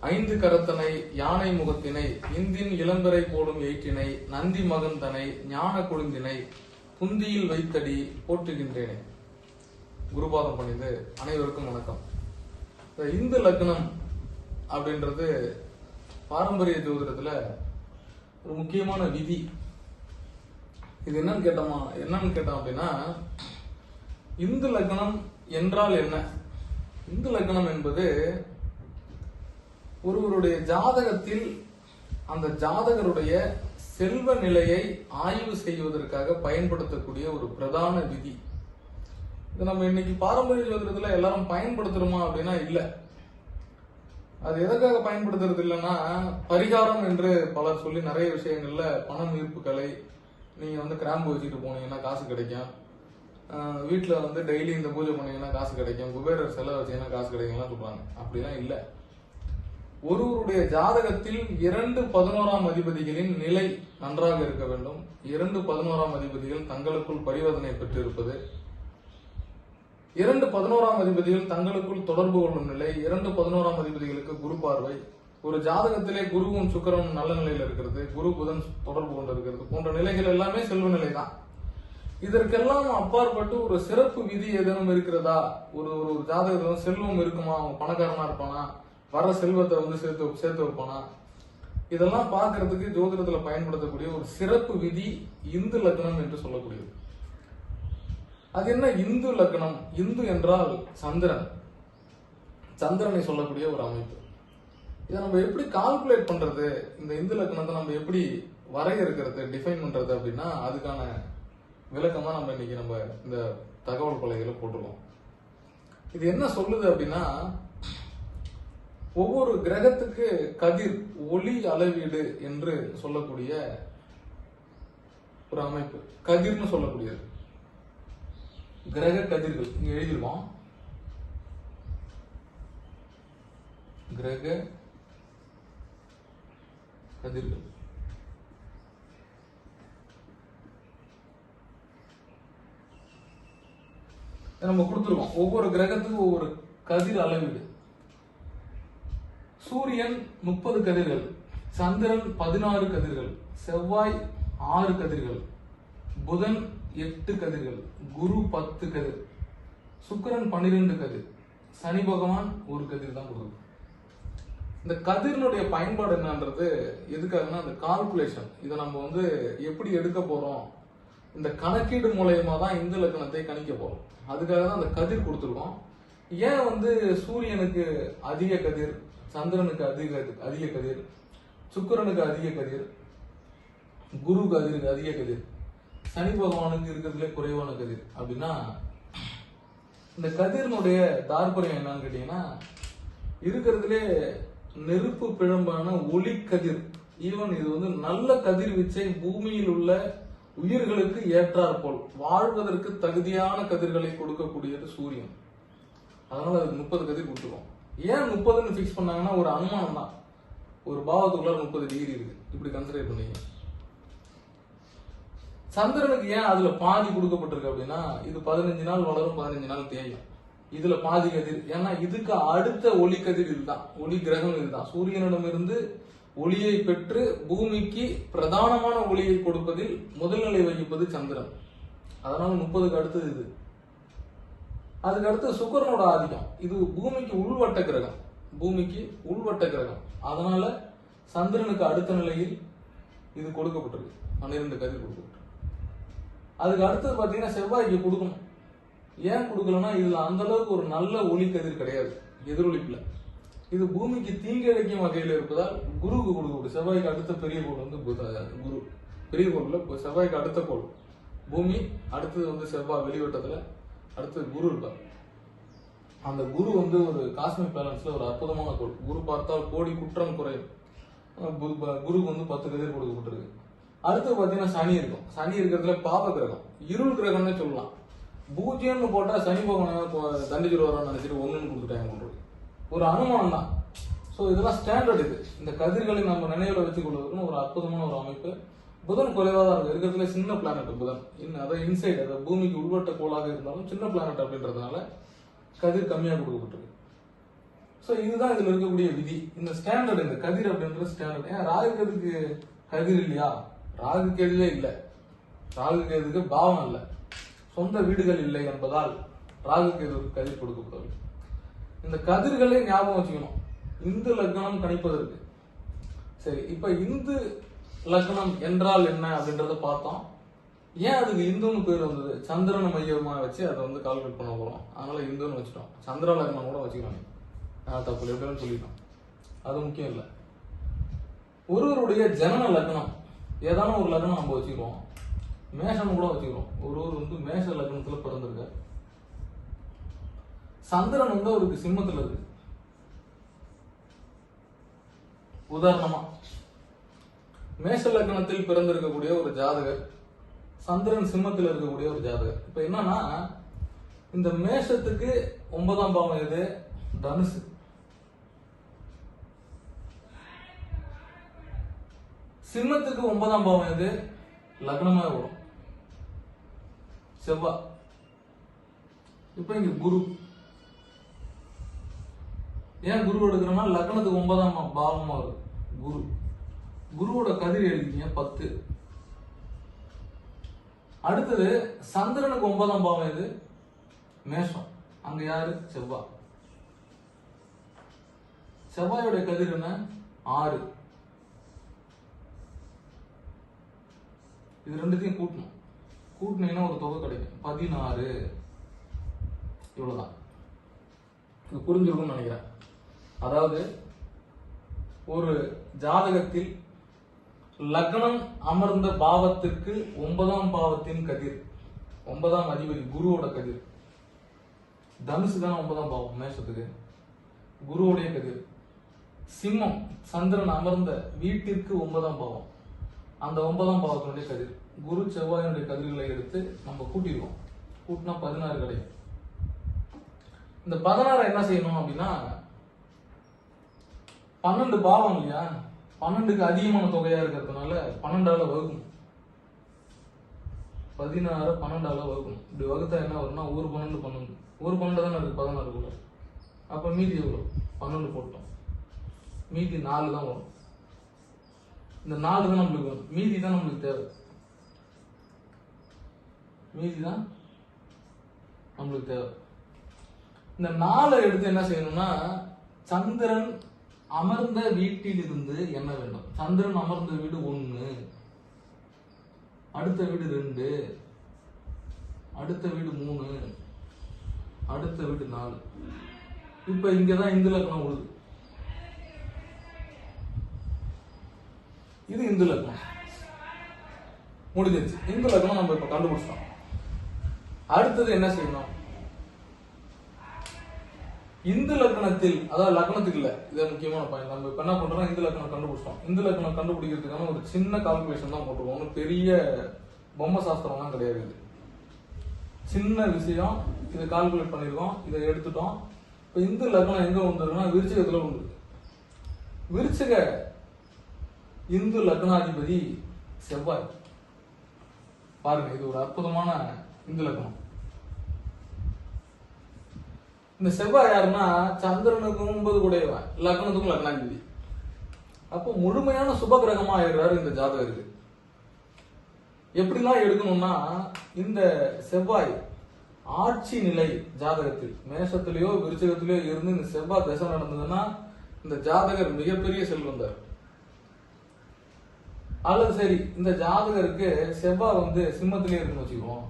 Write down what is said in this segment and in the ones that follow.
ஐந்து கரத்தனை யானை முகத்தினை இந்தின் இளந்தரை போலும் எயிற்றினை நந்தி மகந்தனை ஞான கொழுந்தினை புந்தியில் வைத்தடி போற்றுகின்றேனே. குருபாதம் பணிந்து அனைவருக்கும் வணக்கம். இந்த இந்து லக்னம் அப்படின்றது பாரம்பரிய ஜோதிடத்துல ஒரு முக்கியமான விதி. இது என்னன்னு கேட்டோமா? என்னன்னு கேட்டோம் அப்படின்னா இந்து லக்னம் என்றால் என்ன? இந்து லக்னம் என்பது ஒருவருடைய ஜாதகத்தில் அந்த ஜாதகருடைய செல்வ நிலையை ஆய்வு செய்வதற்காக பயன்படுத்தக்கூடிய ஒரு பிரதான விதி. இது நம்ம இன்னைக்கு பாரம்பரிய ஜோதிடத்துல எல்லாரும் பயன்படுத்துறோமா அப்படின்னா இல்லை. அது எதற்காக பயன்படுத்துறது இல்லைன்னா பரிகாரம் என்று பலர் சொல்லி நிறைய விஷயங்கள்ல பணம் ஈர்ப்பு கலை நீங்க வந்து கிராம்பு வச்சுட்டு போனீங்கன்னா காசு கிடைக்கும். வீட்டில் வந்து டெய்லி இந்த பூஜை பண்ணீங்கன்னா காசு கிடைக்கும். குபேரர் செலவு வச்சீங்கன்னா காசு கிடைக்கும்லாம் சொல்றாங்க அப்படிலாம் இல்லை. ஒருவருடைய ஜாதகத்தில் இரண்டு பதினோராம் அதிபதிகளின் நிலை நன்றாக இருக்க வேண்டும். இரண்டு பதினோராம் அதிபதிகள் தங்களுக்குள் பரிவர்த்தனை பெற்றிருப்பது. இரண்டு பதினோராம் அதிபதிகள் தங்களுக்குள் தொடர்பு கொள்ளும் நிலை. இரண்டு பதினோராம் அதிபதிகளுக்கு குரு பார்வை. ஒரு ஜாதகத்திலே குருவும் சுக்கரனும் நல்ல நிலையில இருக்கிறது. குரு புதன் தொடர்பு கொண்டு இருக்கிறது போன்ற நிலைகள் எல்லாமே செல்வ நிலை தான் இதற்கெல்லாம் அப்பாற்பட்டு ஒரு சிறப்பு விதி ஏதேனும் இருக்கிறதா? ஒரு ஒரு ஒரு ஜாதகத்துல செல்வம் இருக்குமா? அவன் பணக்காரனா இருப்பானா? வர செல்வத்தை வந்து சேர்த்து சேர்த்து வைப்பானா இதெல்லாம் பார்க்கறதுக்கு ஜோதிடத்துல பயன்படுத்தக்கூடிய ஒரு சிறப்பு விதி இந்து லக்னம் என்று சொல்லக்கூடியது. அது என்ன? இந்து லக்னம். இந்து என்றால் சந்திரன். சந்திரனை சொல்லக்கூடிய ஒரு அமைப்பு. இதை நம்ம எப்படி கால்குலேட் பண்றது? இந்த இந்து லக்னத்தை நம்ம எப்படி வரையறுக்கிறது டிஃபைன் பண்றது அப்படின்னா அதுக்கான விளக்கமா நம்ம இன்னைக்கு நம்ம இந்த தகவல் பலகையில போட்டுருக்கோம் இது என்ன சொல்லுது அப்படின்னா ஒவ்வொரு கிரகத்துக்கு கதிர் ஒளி அளவீடு என்று சொல்லக்கூடிய ஒரு அமைப்பு. கதிர்னு சொல்லக்கூடியது. கிரக கதிர்கள். இங்க எழுதிருவோம் கிரக கதிர்கள். நம்ம கொடுத்துருவோம் ஒவ்வொரு கிரகத்துக்கும் ஒவ்வொரு கதிர் அளவீடு. சூரியன் முப்பது கதிர்கள் சந்திரன் பதினாறு கதிர்கள் செவ்வாய் ஆறு கதிர்கள் புதன் எட்டு கதிர்கள் குரு பத்து கதிர் சுக்கரன் பன்னிரெண்டு கதிர் சனி பகவான் ஒரு கதிர் தான் கொடுக்கும் இந்த கதிரினுடைய பயன்பாடு என்னன்றது எதுக்காகன்னா அந்த கால்குலேஷன் இதை நம்ம வந்து எப்படி எடுக்க போறோம்? இந்த கணக்கீடு மூலயமா தான் இந்து லக்கணத்தை கணிக்க போறோம். அதுக்காக தான் அந்த கதிர் கொடுத்துருக்கோம். ஏன் வந்து சூரியனுக்கு அதிக கதிர்? சந்திரனுக்கு அதிக அதிக கதிர் சுக்கிரனுக்கு அதிக கதிர் குரு கதிருக்கு அதிக கதிர். சனி பகவானுக்கு இருக்கிறதுலே குறைவான கதிர். அப்படின்னா இந்த கதிரனுடைய தாற்பயம் என்னன்னு கேட்டீங்கன்னா இருக்கிறதுலே நெருப்பு பிழம்பான ஒளி கதிர். ஈவன் இது வந்து நல்ல கதிர்வீச்சை பூமியில் உள்ள உயிர்களுக்கு ஏற்றாற்போல் வாழ்வதற்கு தகுதியான கதிர்களை கொடுக்கக்கூடியது சூரியன். அதனால அதுக்கு முப்பது கதிர் கொடுத்துருவோம். ஏன் முப்பதுன்னு ஃபிக்ஸ் பண்ணாங்கன்னா ஒரு அனுமானம் தான் ஒரு பாவத்துக்குள்ள முப்பது டிகிரி இருக்கு இப்படி கன்சிடர் பண்ணீங்க. சந்திரனுக்கு ஏன் அதுல பாதி கொடுக்கப்பட்டிருக்கு அப்படின்னா இது பதினஞ்சு நாள் வளரும் பதினஞ்சு நாள் தேயும். இதுல பாதி கதிர். ஏன்னா இதுக்கு அடுத்த ஒளி கதிர் இதுதான். ஒளி கிரகம் இதுதான். சூரியனிடமிருந்து ஒளியை பெற்று பூமிக்கு பிரதானமான ஒளியை கொடுப்பதில் முதல்நிலை வகிப்பது சந்திரன். அதனால முப்பதுக்கு அடுத்தது இது. அதுக்கடுத்து சுக்கரனோட ஆதிக்கம். இது பூமிக்கு உள்வட்ட கிரகம். பூமிக்கு உள்வட்ட கிரகம். அதனால சந்திரனுக்கு அடுத்த நிலையில் இது கொடுக்கப்பட்டிருக்கு. பன்னிரெண்டு கதிர் கொடுக்கப்பட்டிருக்கு. அதுக்கு அடுத்தது பார்த்தீங்கன்னா செவ்வாய்க்கு கொடுக்கணும். ஏன் கொடுக்கலன்னா இதில் அந்த அளவுக்கு ஒரு நல்ல ஒளி கதிர் கிடையாது. எதிரொலிப்பில். இது பூமிக்கு தீங்கிழைக்கும் வகையில் இருப்பதால் குருக்கு கொடுக்கப்படும். செவ்வாய்க்கு அடுத்த பெரிய கோள் வந்து புத- குரு. பெரிய கோள்ல செவ்வாய்க்கு அடுத்த கோள். பூமி அடுத்தது வந்து செவ்வாய் வெளிவட்டத்தில் அடுத்தது குரு இருப்பார் அந்த குரு வந்து ஒரு காஸ்மிக் பேலன்ஸ்ல ஒரு அற்புதமான கோள். குரு பார்த்தால் கோடி குற்றம் குறையும். ப- குருக்கு வந்து பத்து கதிர் கொடுக்கப்பட்டிருக்கு. அடுத்து பார்த்தீங்கன்னா சனி இருக்கும். சனி இருக்கிறதுல பாப கிரகம். இருள் கிரகம்னே சொல்லலாம். பூஜ்யம்னு போட்டால் சனி பகவான் தண்டிச்சுட்டு வரோம்னு நினைச்சிட்டு ஒன்றுன்னு கொடுத்துட்டாங்க உங்களுக்கு ஒரு அனுமானம் தான். ஸோ இதெல்லாம் ஸ்டாண்டர்ட் இது. இந்த கதிர்களை நம்ம நினைவில் வச்சுக் கொள்வதற்குன்னு ஒரு அற்புதமான ஒரு அமைப்பு. புதன் குறைவாக தான் இருக்கு இருக்கிறதுல சின்ன பிளானட் புதன். இன்னும் அதாவது இன்சைட் அதாவது பூமிக்கு உள்வட்ட கோளாக இருந்தாலும் சின்ன பிளானட் அப்படின்றதுனால கதிர் கம்மியாக கொடுக்கப்பட்டிருக்கு. ஸோ இதுதான் இதில் இருக்கக்கூடிய விதி. இந்த ஸ்டாண்டர்ட் இந்த கதிர் அப்படின்றது ஸ்டாண்டர்ட் ஏன் ராகு கேதுக்கு கதிர் இல்லையா? ராகு கேதுவே இல்லை. ராகு கேதுக்கு பாவம் இல்லை சொந்த வீடுகள் இல்லை என்பதால் ராகு கேதுக்கு கதிர் கொடுக்கப்படவில்லை. இந்த கதிர்களே ஞாபகம் வச்சுக்கணும். இந்து லக்னம் கணிப்பதற்கு. சரி இப்ப இந்து லக்னம் என்றால் என்ன அப்படின்றத பார்த்தோம். ஏன் அதுக்கு இந்துன்னு பேர் வந்தது? சந்திரனை மையமாக வச்சு அதை வந்து கால்குலேட் பண்ண போகிறோம் அதனால இந்துன்னு வச்சுட்டோம். சந்திர லக்னம் கூட வச்சுக்கலாம் நான் தப்பு எப்படின்னு சொல்லிட்டோம். அது முக்கியம் இல்லை. ஒருவருடைய ஜனன லக்னம் ஏதான ஒரு லக்னம் நம்ம வச்சுக்கிறோம். மேஷம் கூட வச்சுக்கிறோம். ஒருவர் வந்து மேஷ லக்னத்தில் பிறந்திருக்காரு சந்திரன் வந்து அவருக்கு சிம்மத்தில் இருக்கு. உதாரணமா மேஷ லக்னத்தில் பிறந்திருக்கக்கூடிய ஒரு ஜாதகர் சந்திரன் சிம்மத்தில் இருக்கக்கூடிய ஒரு ஜாதகர். இப்போ என்னன்னா இந்த மேஷத்துக்கு ஒன்பதாம் பாவம் எது? தனுசு. சிம்மத்துக்கு ஒன்பதாம் பாவம் எது? லக்னமா வரும். செவ்வா. இப்ப இங்க குரு. ஏன் குரு எடுக்கிறோம்னா லக்னத்துக்கு ஒன்பதாம் பா- பாவமா குரு. குருவோட கதிர் எழுதிங்க பத்து. அடுத்தது சந்திரனுக்கு ஒன்பதாம் பாவம் எது? மேஷம். அங்க யாரு? செவ்வாய் செவ்வாயோட கதிர் என்ன? ஆறு. இது ரெண்டுத்தையும் கூட்டணும். கூட்டினீங்கன்னா ஒரு தொகை கிடைக்கும். பதினாறு. இவ்வளோதான் இது புரிஞ்சிருக்கும்னு நினைக்கிறேன். அதாவது ஒரு ஜாதகத்தில் லக்னம் அமர்ந்த பாவத்திற்கு ஒன்பதாம் பாவத்தின் கதிர். ஒன்பதாம் அதிபதி குருவோட கதிர். தனுசு தான் ஒன்பதாம் பாவம் மேஷத்துக்கு குருவுடைய கதிர். சிம்மம் சந்திரன் அமர்ந்த வீட்டிற்கு ஒன்பதாம் பாவம். அந்த ஒன்பதாம் பாவத்தினுடைய கதிர். குரு செவ்வாயினுடைய கதிர்களை எடுத்து நம்ம கூட்டிடுவோம். கூட்டினா பதினாறு கிடைக்கும் இந்த பதினாறு என்ன செய்யணும் அப்படின்னா பன்னெண்டு பாவம் இல்லையா? பன்னெண்டுக்கு அதிகமான தொகையா இருக்கிறதுனால பன்னெண்டால வகுக்கணும். பதினாறு பன்னெண்டால வகுக்கணும். இப்படி வகுத்தா என்ன வரும்னா ஒரு பன்னெண்டு பன்னெண்டு. ஒரு பன்னெண்டு தானே இருக்கு பதினாறு கூட. அப்ப மீதி எவ்வளோ பன்னெண்டு போட்டோம். மீதி நாலு தான் வரும். இந்த நாலு தான் நம்மளுக்கு வரும் மீதி தான் நம்மளுக்கு தேவை. மீதி தான் நம்மளுக்கு தேவை. இந்த நாலை எடுத்து என்ன செய்யணும்னா சந்திரன் அமர்ந்த வீட்டில் இருந்து என்ன வேண்டும்? சந்திரன் அமர்ந்த வீடு ஒன்று அடுத்த வீடு ரெண்டு. அடுத்த வீடு மூணு. அடுத்த வீடு நாலு. இப்ப இங்கதான் இந்து லக்னம் உழுது. இது இந்து லக்னம். முடிஞ்சிருச்சு. இந்து லக்னம் நம்ம இப்ப கண்டுபிடிச்சோம் அடுத்தது என்ன செய்யணும்? இந்து லக்னத்தில் அதாவது லக்னத்துக்கு இல்ல இது முக்கியமான பாயிண்ட் நம்ம இப்ப என்ன பண்றோம் இந்து லக்னம் கண்டுபிடிச்சோம் இந்து லக்னம் கண்டுபிடிக்கிறதுக்கான ஒரு சின்ன கால்குலேஷன் தான் போட்டுருவோம் ஒன்றும் பெரிய பொம்மை சாஸ்திரம்லாம் கிடையாது இது. சின்ன விஷயம் இதை கால்குலேட் பண்ணிருக்கோம் இதை எடுத்துட்டோம். இப்ப இந்து லக்னம் எங்க வந்துருக்குன்னா விருச்சகத்துல உண்டு விருச்சக இந்து லக்னாதிபதி செவ்வாய். பாருங்க இது ஒரு அற்புதமான இந்து லக்னம் இந்த செவ்வாய் யாருன்னா சந்திரனுக்கும் ஒன்பது கூடையவன் லக்னத்துக்கும் லக்னாதிபதி. அப்போ முழுமையான சுப கிரகமா ஆயிடுறாரு இந்த ஜாதகருக்கு. எப்படிலாம் எடுக்கணும்னா இந்த செவ்வாய் ஆட்சி நிலை ஜாதகத்தில் மேஷத்திலேயோ விருச்சகத்திலேயோ இருந்து இந்த செவ்வாய் தசை நடந்ததுன்னா இந்த ஜாதகர் மிகப்பெரிய செல்வந்தார். அல்லது சரி இந்த ஜாதகருக்கு செவ்வாய் வந்து சிம்மத்திலே இருக்குன்னு வச்சுக்குவோம்.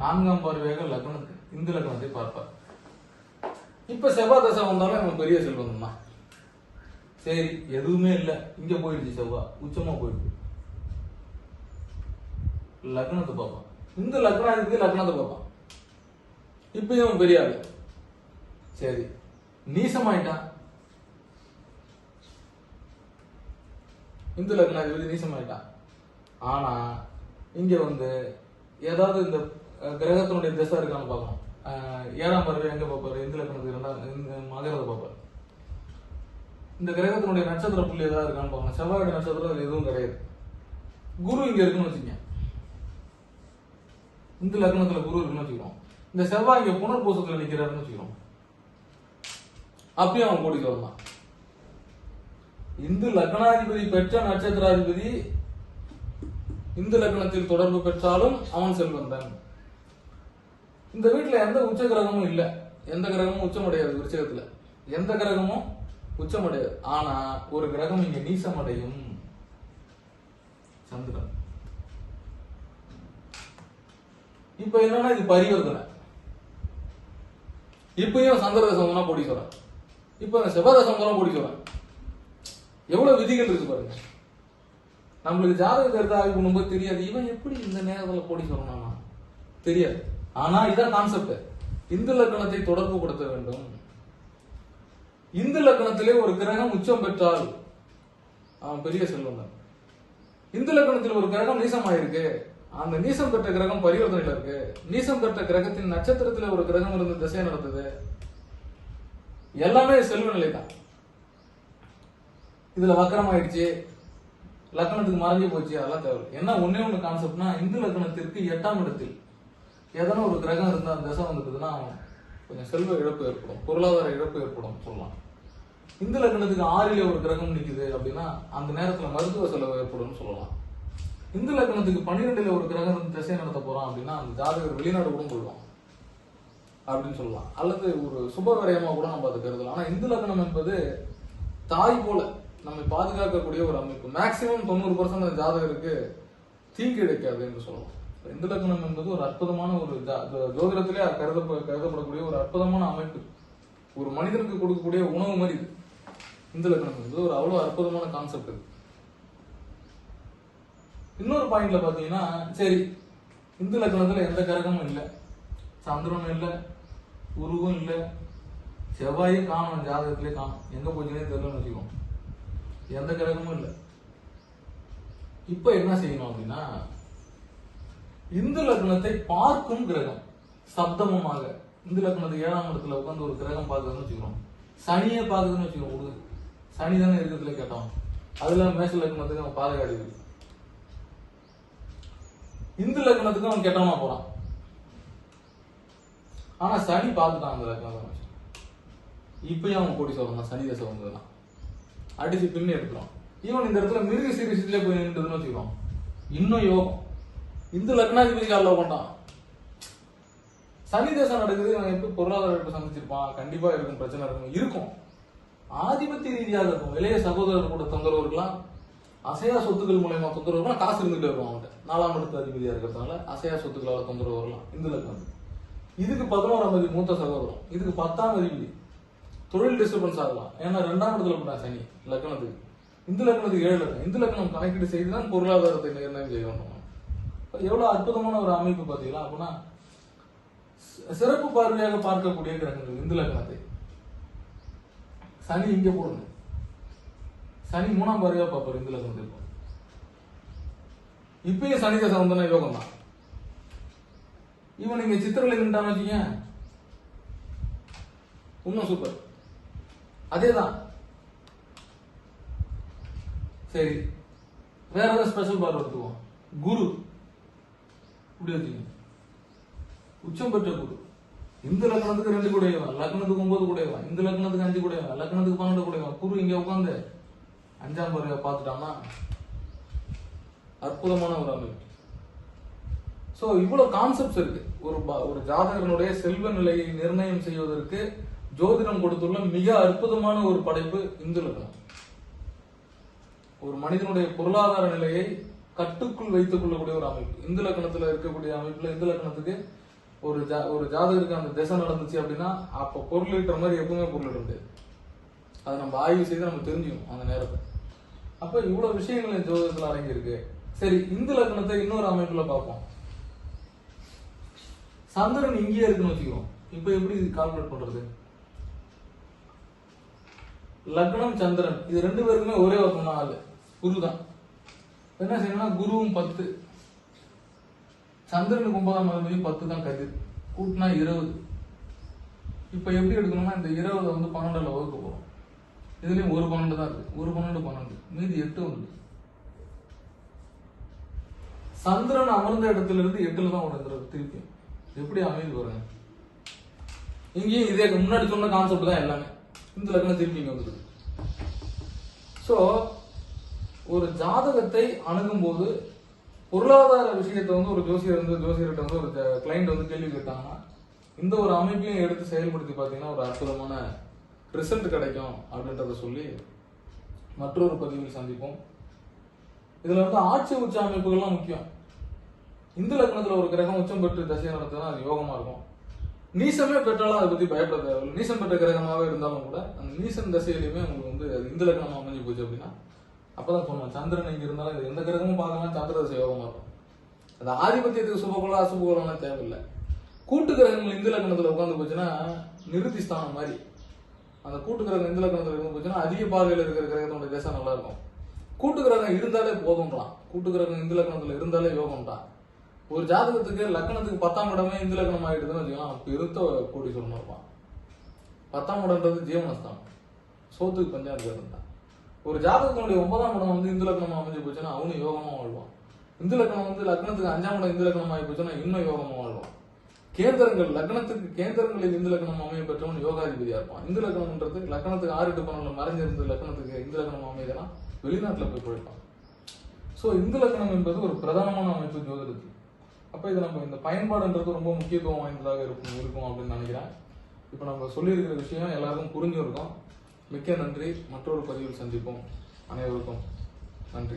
நான்காம் பார்வையாக லக்னத்தை இந்து லக்னத்தை பார்ப்பார். இப்ப செவ்வாய் தசை வந்தாலும் இவன் பெரிய செல்வம் தான் சரி எதுவுமே இல்லை. இங்க போயிடுச்சு செவ்வாய். உச்சமா போயிடுச்சு. லக்னத்தை பார்ப்பான். இந்த லக்னாதிபதி லக்னத்தை பார்ப்பான். இப்ப இவன் பெரிய ஆளு. சரி நீசமாயிட்டான். இந்து லக்னாதிபதி நீசமாயிட்டான். ஆனா இங்க வந்து ஏதாவது இந்த கிரகத்தினுடைய திசை இருக்கான்னு பார்ப்போம் அஹ், ஏழாம் பார்வை எங்க பார்ப்பாரு? இந்து லக்னத்துக்கு இரண்டாம் மகரத்தை பார்ப்பாரு? இந்த கிரகத்தினுடைய நட்சத்திர புள்ளி ஏதாவது இருக்கான்னு பார்ப்போம் செவ்வாயோட நட்சத்திரம் அதுல எதுவும் கிடையாது. குரு இங்க இருக்குன்னு வச்சுக்கோங்க. இந்த லக்னத்துல குரு இருக்குன்னு வச்சுக்கிறோம் இந்த செவ்வாய் இங்க புனர்பூசத்துல நிக்கிறாருன்னு வச்சுக்கிறோம் அப்பயும் அவன் கோடீஸ்வரன் தான். இந்து லக்னாதிபதி பெற்ற நட்சத்திராதிபதி இந்து லக்னத்தில் தொடர்பு பெற்றாலும் அவன் செல்வன் தான் இந்த வீட்டில் எந்த உச்ச கிரகமும் இல்லை. எந்த கிரகமும் உச்சமடையாது விருச்சகத்துல. எந்த கிரகமும் உச்சமடையாது ஆனா ஒரு கிரகம் இங்க நீசமடையும். சந்திரன். இப்ப என்னன்னா இது பரிவர்த்தனை. இப்பயும் சந்திரதசம் தான் கோடீஸ்வரன். இப்ப செவ்வாதசம் தான் கோடீஸ்வரன். எவ்வளவு விதிகள் இருக்கு பாருங்க. நம்மளுக்கு ஜாதகத்தை எடுத்து ஆய்வு பண்ணும்போது தெரியாது. இவன் எப்படி இந்த நேரத்துல போடி ஆனா? தெரியாது. ஆனா இதான் கான்செப்ட் இந்து லக்கணத்தை தொடர்பு கொடுத்த வேண்டும். இந்து லக்கணத்திலே ஒரு கிரகம் உச்சம் பெற்றால் அவன் பெரிய செல்வம் இந்து லக்கணத்தில் ஒரு கிரகம் நீசமாயிருக்கு. அந்த நீசம் பெற்ற கிரகம் பரிவர்த்தனையில இருக்கு. நீசம் பெற்ற கிரகத்தின் நட்சத்திரத்துல ஒரு கிரகம் இருந்து திசை நடந்தது எல்லாமே செல்வ நிலை தான் இதுல வக்கரம் ஆயிடுச்சு லக்கணத்துக்கு மறைஞ்சு போச்சு. அதெல்லாம் தேவை என்ன ஒன்னே ஒன்று கான்செப்ட்னா இந்து லக்கணத்திற்கு எட்டாம் இடத்தில் எதனா ஒரு கிரகம் இருந்தால் அந்த திசை வந்துட்டுதுன்னா கொஞ்சம் செல்வ இழப்பு ஏற்படும். பொருளாதார இழப்பு ஏற்படும் சொல்லலாம். இந்த லக்னத்துக்கு ஆறிலே ஒரு கிரகம் நிற்குது அப்படின்னா அந்த நேரத்தில் மருத்துவ செலவு ஏற்படும் சொல்லலாம். இந்து லக்னத்துக்கு பன்னிரெண்டுல ஒரு கிரகம் திசை நடத்த போறான் அப்படின்னா அந்த ஜாதகர் வெளிநாடு கூட போயிடும் அப்படின்னு சொல்லலாம். அல்லது ஒரு சுப விரயமா கூட நம்ம அதை கருதலாம். ஆனா இந்து லக்னம் என்பது தாய் போல நம்மை பாதுகாக்கக்கூடிய ஒரு அமைப்பு. மேக்சிமம் தொண்ணூறு பர்சன்ட் ஜாதகருக்கு தீங்கு இழைக்காது என்று சொல்லலாம். இந்து லக்னம் என்பது ஒரு அற்புதமான ஒரு ஜா- ஜோதிடத்திலே கருத கருதப்படக்கூடிய ஒரு அற்புதமான அமைப்பு. ஒரு மனிதனுக்கு கொடுக்கக்கூடிய உணவு மாதிரி இது. இந்து லக்னம் என்பது ஒரு அவ்வளோ அற்புதமான கான்செப்ட் இது. இன்னொரு பாயிண்ட்ல பாத்தீங்கன்னா சரி இந்து லக்னத்துல எந்த கரகமும் இல்லை. சந்திரனும் இல்லை. உருவும் இல்லை. செவ்வாயும் காணும் ஜாதகத்திலே காணும். எங்க போச்சுன்னே தெரியலன்னு வச்சுக்கோங்க. எந்த கிரகமும் இல்லை. இப்போ என்ன செய்யணும் அப்படின்னா இந்து லக்னத்தை பார்க்கும் கிரகம் சப்தமமாக. இந்து லக்னத்தை ஏழாம் இடத்துல உட்காந்து ஒரு கிரகம் பார்க்குதுன்னு வச்சுக்கிறோம் சனியே பார்க்குதுன்னு வச்சுக்கிறோம் விடுது சனி தானே இருக்கிறதுல கேட்டோம். அதுல மேஷ லக்னத்துக்கு அவன் பாதகாடி இந்து லக்னத்துக்கு அவன் கெட்டவனா போறான். ஆனா சனி பார்த்துட்டான் அந்த லக்னத்தை இப்பயும் அவன் கோடி சொல்றான் சனி தசை வந்ததுதான். அடிச்சு பின்னி எடுக்கிறான் ஈவன் இந்த இடத்துல மிருக சீரிஸ்லயே போய் நின்றுதுன்னு வச்சுக்கிறோம் இன்னும் யோகம். இந்து லக்னாதிபதி காலில் கொண்டான் சனி தேசம் நடக்குது இவன் எப்படி பொருளாதார சந்திச்சிருப்பான்? கண்டிப்பா இருக்கும் பிரச்சனை இருக்கும் இருக்கும். ஆதிபத்திய ரீதியாக இருக்கும். இளைய சகோதரர் கூட தொந்தரவு இருக்கலாம் அசையா சொத்துக்கள் மூலயமா தொந்தரவு இருக்கலாம் காசு இருந்துட்டு இருக்கும் அவன்கிட்ட. நாலாம் இடத்து அதிபதியா இருக்கிறதுனால அசையா சொத்துக்களால் தொந்தரவு வரலாம் இந்த லக்னம். இதுக்கு பதினோராம் அதிபதி மூத்த சகோதரம் இதுக்கு பத்தாம் அதிபதி தொழில் டிஸ்டர்பன்ஸ் ஆகலாம். ஏன்னா ரெண்டாம் இடத்துல போட்டா சனி லக்னத்துக்கு. இந்த லக்னத்துக்கு ஏழு லக்னம் இந்த லக்னம் கணக்கீடு செய்து தான் பொருளாதாரத்தை நிர்ணயம் செய்யணும். எவ்வளவு அற்புதமான ஒரு அமைப்பு பார்த்தீங்களா அப்படின்னா சிறப்பு பார்வையாக பார்க்கக்கூடிய கிரகங்கள் இந்துல லக்னத்தை. சனி இங்க போடுங்க சனி மூணாம் பார்வையா பார்ப்பாரு இந்துல சந்திப்போம் இப்பயும் சனி தசை யோகம் தான் இவன் நீங்க சித்திரல நின்றான்னு வச்சீங்க இன்னும் சூப்பர் அதேதான். சரி. வேற ஏதாவது ஸ்பெஷல் பார்வை எடுத்துவோம் குரு. இப்படி உச்சம் பெற்ற குரு. இந்த லக்னத்துக்கு ரெண்டு கூடையவன் லக்னத்துக்கு ஒன்பது கூடையவன் இந்த லக்னத்துக்கு அஞ்சு கூடையவன் லக்னத்துக்கு பன்னெண்டு கூடையவன். குரு இங்க உட்காந்து அஞ்சாம் பறவை பார்த்துட்டான்னா அற்புதமான ஒரு அமைப்பு. சோ இவ்வளவு கான்செப்ட்ஸ் இருக்கு. ஒரு ஒரு ஜாதகனுடைய செல்வ நிலையை நிர்ணயம் செய்வதற்கு ஜோதிடம் கொடுத்துள்ள மிக அற்புதமான ஒரு படைப்பு இந்து லக்னம் ஒரு மனிதனுடைய பொருளாதார நிலையை கட்டுக்குள் வைத்துக் கொள்ளக்கூடிய ஒரு அமைப்பு. இந்து லக்னத்துல இருக்கக்கூடிய அமைப்புல இந்து லக்னத்துக்கு ஒரு ஜா ஒரு ஜாதகருக்கு அந்த திசை நடந்துச்சு அப்படின்னா அப்ப பொருளிட்டுற மாதிரி எப்பவுமே பொருள் அதை நம்ம ஆய்வு செய்து நம்ம தெரிஞ்சுக்கணும் அந்த நேரத்தை அப்ப இவ்வளவு விஷயங்கள் என் ஜோதிடத்துல அடங்கியிருக்கு சரி இந்து லக்னத்தை இன்னொரு அமைப்புல பார்ப்போம். சந்திரன் இங்கேயே இருக்குன்னு வச்சுக்கிறோம் இப்ப எப்படி கால்குலேட் பண்றது? லக்னம் சந்திரன் இது ரெண்டு பேருக்குமே ஒரே ஒருத்தம் தான் ஆளு. குரு தான் என்ன செய்யணும்னா குருவும் பத்து. சந்திரனுக்கு ஒன்பதாம் அதிபதி பத்து தான் கதிர். கூட்டினா இருபது. இப்ப எப்படி எடுக்கணும்னா இந்த இருபதை வந்து பன்னெண்டுல வகுக்க போறோம். இதுலயும் ஒரு பன்னெண்டு தான் இருக்கு. ஒரு பன்னெண்டு பன்னெண்டு. மீதி எட்டு வந்து சந்திரன் அமர்ந்த இடத்துல இருந்து எட்டுல தான் உடங்குறது திருப்பி. எப்படி அமைதி போறேன் இங்கேயும் இதே முன்னாடி சொன்ன கான்செப்ட் தான் எல்லாமே. இந்த லக்னம் திருப்பி இங்க வந்துருக்கு ஸோ ஒரு ஜாதகத்தை அணுகும்போது பொருளாதார விஷயத்தை வந்து ஒரு ஜோசியர் வந்து ஜோசியர்கிட்ட வந்து ஒரு கிளைண்ட் வந்து கேள்வி கேட்டாங்கன்னா இந்த ஒரு அமைப்பையும் எடுத்து செயல்படுத்தி பார்த்தீங்கன்னா ஒரு அற்புதமான ரிசல்ட் கிடைக்கும் அப்படின்றத சொல்லி மற்றொரு பதிவில் சந்திப்போம். இதில் வந்து ஆட்சி உச்ச அமைப்புகள்லாம் முக்கியம். இந்து லக்னத்தில் ஒரு கிரகம் உச்சம் பெற்று தசை நடத்தினா அது யோகமாக இருக்கும். நீசமே பெற்றாலும் அதை பற்றி பயப்பட தேவையில்லை. நீசம் பெற்ற கிரகமாகவே இருந்தாலும் கூட அந்த நீசன் தசையிலையுமே உங்களுக்கு வந்து அது இந்து லக்னமாக அமைஞ்சு போச்சு அப்படின்னா அப்பதான் சொன்னோம் சந்திரன் இங்க இருந்தாலும் இது எந்த கிரகமும் பார்க்கலாம் சந்திர யோகமா இருக்கும் அந்த ஆதிபத்தியத்துக்கு சுபகுலம் அசுபகுலம்லாம் தேவையில்லை. கூட்டு கிரகங்கள் இந்து லக்னத்துல உட்காந்து போச்சுன்னா நிறுத்தி ஸ்தானம் மாதிரி. அந்த கூட்டு கிரகம் இந்த லக்னத்துல இருந்து போச்சுன்னா அதிக பார்வையில் இருக்கிற கிரகத்தோட தேசம் நல்லா இருக்கும். கூட்டு கிரகம் இருந்தாலே போதும்ன்றான் கூட்டு கிரகம் இந்து லக்னத்துல இருந்தாலே யோகம்ன்றான் ஒரு ஜாதகத்துக்கு லக்னத்துக்கு பத்தாம் இடமே இந்து லக்னம் ஆகிடுதுன்னு வச்சுக்கலாம் பெருத்த கோடி சொல்லணும் இருப்பான். பத்தாம் இடம்ன்றது ஜீவனஸ்தானம். சோத்துக்கு பஞ்சாயத்து தான். ஒரு ஜாதகத்தினுடைய ஒன்பதாம் இடம் வந்து இந்து லக்னமா அமைஞ்சு போச்சுன்னா அவனும் யோகமா வாழ்வான். இந்து லக்னம் வந்து லக்னத்துக்கு அஞ்சாம் இடம் இந்து லக்னம் ஆகி போச்சுன்னா இன்னும் யோகமா வாழ்வான். கேந்திரங்கள் லக்னத்துக்கு கேந்திரங்களில் இந்து லக்னம் அமைய பெற்றவன் யோகாதிபதியா இருப்பான். இந்து லக்னம்ன்றது லக்னத்துக்கு ஆறு எட்டு பன்னெண்டு மறைஞ்சிருந்து லக்னத்துக்கு இந்து லக்னம் அமைதனா வெளிநாட்டுல போய் போயிருப்பான் சோ இந்து லக்னம் என்பது ஒரு பிரதானமான அமைப்பு ஜோதிடத்தில். அப்ப இது நம்ம இந்த பயன்பாடுன்றது ரொம்ப முக்கியத்துவம் வாய்ந்ததாக இருக்கும் இருக்கும் அப்படின்னு நினைக்கிறேன். இப்போ நம்ம சொல்லியிருக்கிற விஷயம் எல்லாருக்கும் புரிஞ்சிருக்கோம். மிக்க நன்றி. மற்றொரு பதிவில் சந்திப்போம். அனைவருக்கும் நன்றி.